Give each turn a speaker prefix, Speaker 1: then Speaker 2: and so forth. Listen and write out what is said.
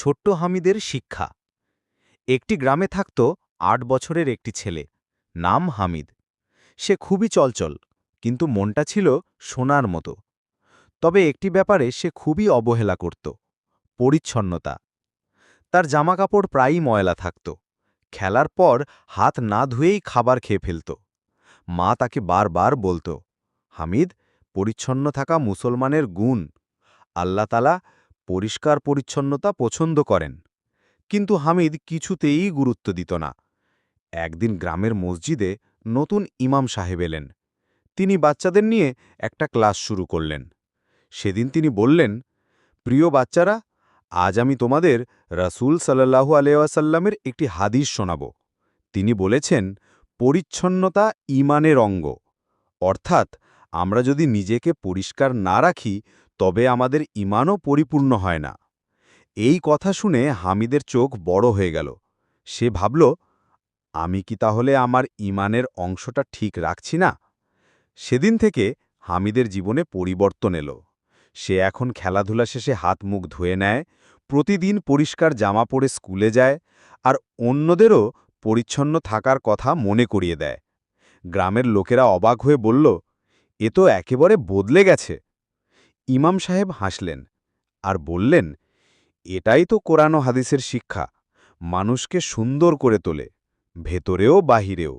Speaker 1: ছোট্ট হামিদের শিক্ষা। একটি গ্রামে থাকত আট বছরের একটি ছেলে, নাম হামিদ। সে খুবই চলচল, কিন্তু মনটা ছিল সোনার মতো। তবে একটি ব্যাপারে সে খুবই অবহেলা করত, পরিচ্ছন্নতা। তার জামাকাপড় প্রায়ই ময়লা থাকত। খেলার পর হাত না ধুয়েই খাবার খেয়ে ফেলত। মা তাকে বারবার বলতো, হামিদ, পরিচ্ছন্ন থাকা মুসলমানের গুণ। আল্লাতালা পরিষ্কার পরিচ্ছন্নতা পছন্দ করেন। কিন্তু হামিদ কিছুতেই গুরুত্ব দিত না। একদিন গ্রামের মসজিদে নতুন ইমাম সাহেব এলেন। তিনি বাচ্চাদের নিয়ে একটা ক্লাস শুরু করলেন। সেদিন তিনি বললেন, প্রিয় বাচ্চারা, আজ আমি তোমাদের রাসূল সাল্লাহু আলিয়াসাল্লামের একটি হাদিস শোনাব। তিনি বলেছেন, পরিচ্ছন্নতা ইমানের অঙ্গ। অর্থাৎ আমরা যদি নিজেকে পরিষ্কার না রাখি তবে আমাদের ইমানও পরিপূর্ণ হয় না। এই কথা শুনে হামিদের চোখ বড় হয়ে গেল। সে ভাবল, আমি কি তাহলে আমার ইমানের অংশটা ঠিক রাখছি না? সেদিন থেকে হামিদের জীবনে পরিবর্তন এলো। সে এখন খেলাধুলা শেষে হাত মুখ ধুয়ে নেয়, প্রতিদিন পরিষ্কার জামা পরে স্কুলে যায় আর অন্যদেরও পরিচ্ছন্ন থাকার কথা মনে করিয়ে দেয়। গ্রামের লোকেরা অবাক হয়ে বলল, এ তো একেবারে বদলে গেছে। ইমাম সাহেব হাসলেন আর বললেন, এটাই তো কোরআন হাদিসের শিক্ষা। মানুষকে সুন্দর করে তোলে, ভেতরেও বাহিরেও।